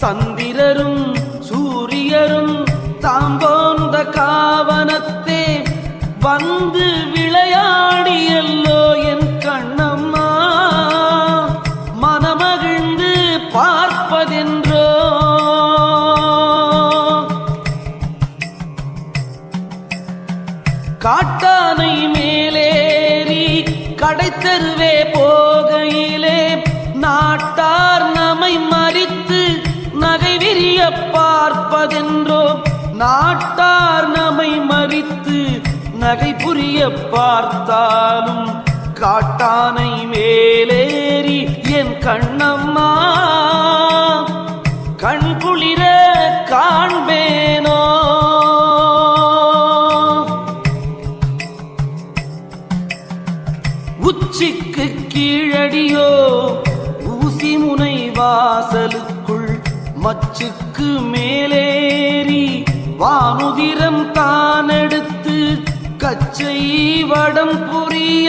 சந்திரரும் சூரியரும் தாம் போன்ற காவனத்தே வந்து விளையாடியல்லோ என் கண்ணம்மா. மனமகிழ்ந்து பார்ப்பதென்றோ. காட்டானை மேலேறி கடைத்தருவே போகையிலே நாட்டார் நம்மை மறித்து நகை விரிய பார்ப்பதென்றோ நாட்டார் நம்மை மறித்து நகை புரிய பார்த்தாலும் காட்டானை மேலேறி என் கண்ணம்மா கண் குளிர காண்பேனோ? உச்சிக்கு கீழடியோ ஊசி முனை வாசலுக்கு மச்சுக்கு மேலேறி வானுதிரம் தானெடுத்து கச்சை வடம் புரிய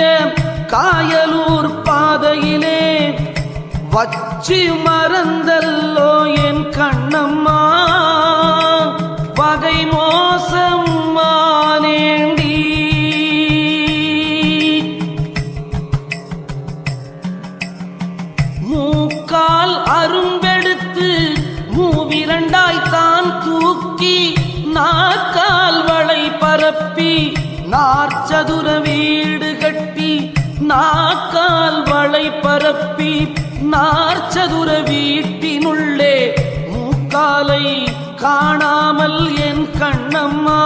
காயலூர் பாதையிலே வச்சு மறந்தல்லோ என் கண்ணம்மா. பகை மோசம் மானேண்டி. மூக்கால் அரும்பு நாற்சதுர வீடு கட்டி நாக்கால் வளை பரப்பி நாற்சதுர வீட்டினுள்ளே மூக்காலை காணாமல் என் கண்ணம்மா.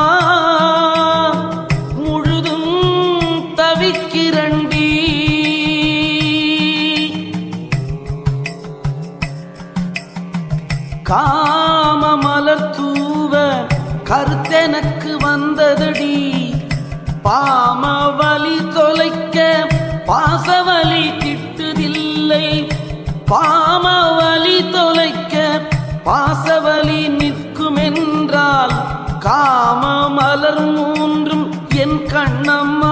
முழுதும் தவிக்கிறண்டி. காம மலர் தூவ கருத்தெனக்கு வந்ததடி. பாம வலி தொலைக்க பாசவலி கிட்டுதில்லை. பாம வலி தொலைக்க பாசவலி நிற்குமென்றால் காம மலர் மூன்றும் என் கண்ணம்மா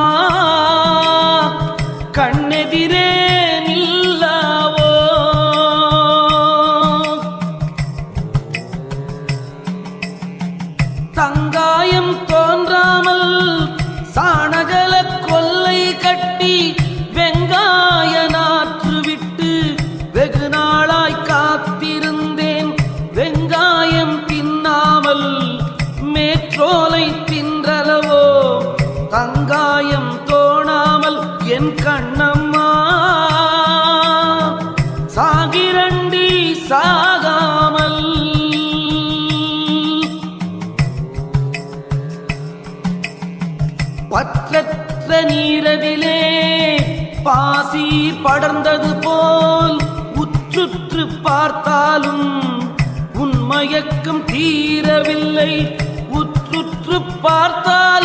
கண்ணம்மா. சாகிரண்டி சாகாமல். பற்றற்ற நீரவிலே பாசி படர்ந்தது போல் உற்றுற்று பார்த்தாலும் உன் மயக்கம் தீரவில்லை. உற்றுற்று பார்த்தால்